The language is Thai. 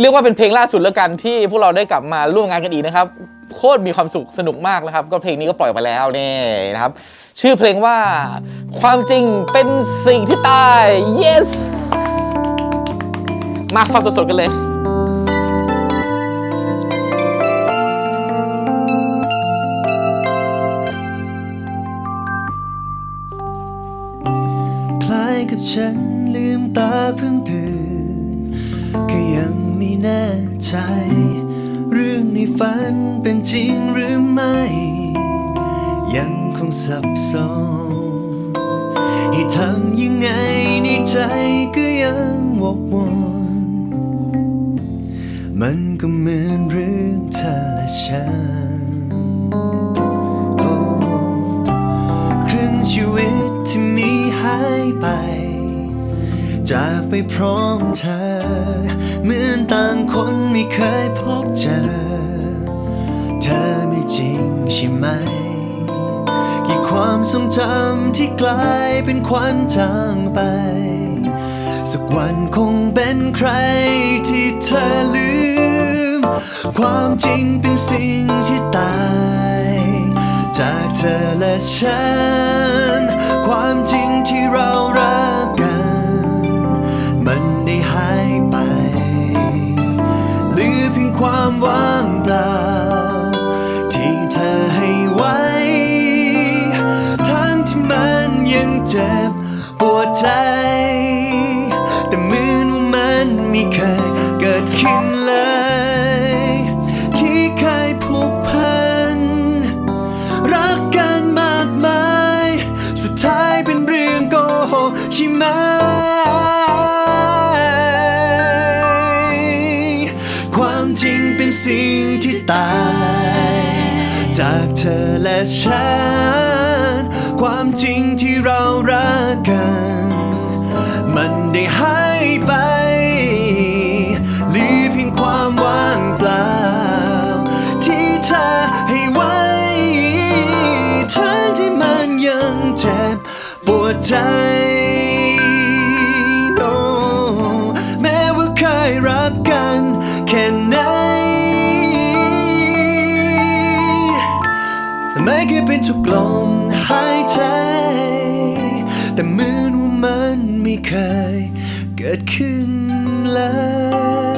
เรียกว่าเป็นเพลงล่าสุดแล้วกันที่พวกเราได้กลับมาร่วมงานกันอีกนะครับโคตรมีความสุขสนุกมากนะครับ ก็เพลงนี้ก็ปล่อยไปแล้วนี่นะครับ ชื่อเพลงว่าความจริงเป็นสิ่งที่ตาย yes มาฟังสดๆกันเลยคล้ายกับฉันลืมตาเพิ่งตื่น ใจ เรื่องในฝันเป็นจริงหรือไม่ ยังคงสับสนให้ทำยังไงในใจก็ยังวกวนมันก็เหมือนเรื่องเธอและฉัน ไปพร้อมเธอ เหมือนต่างคนไม่เคยพบเจอ เธอไม่จริงใช่ไหม กี่ความทรงจำที่กลายเป็นควันจางไป สักวันคงเป็นใครที่เธอลืม ความจริงเป็นสิ่งที่ตาย จากเธอและฉัน ความจริงที่เรารักางเปล่า ที่เธอให้ไว้ ทั้งที่มันยังเจ็บปวดใจ แต่เหมือนว่ามันไม่เคยเกิดขึ้นเลย ที่เคยผูกพัน รักกันมากมาย สุดท้ายเป็นเรื่องโกหกใช่ไหม ความจริงเป็นสิ่งที่ตาย จากเธอและฉัน ความจริงที่เรารักกัน มันได้หายไปเหลือเพียงความว่างเปล่า ที่เธอให้ไว้ทั้งที่มันยังเจ็บปวดใจ No แม้ว่าเคยรักกันแค่ไหน แม่เคยเป็นทุกลมหายใจ แต่เหมือนว่ามันไม่เคยเกิดขึ้นเลย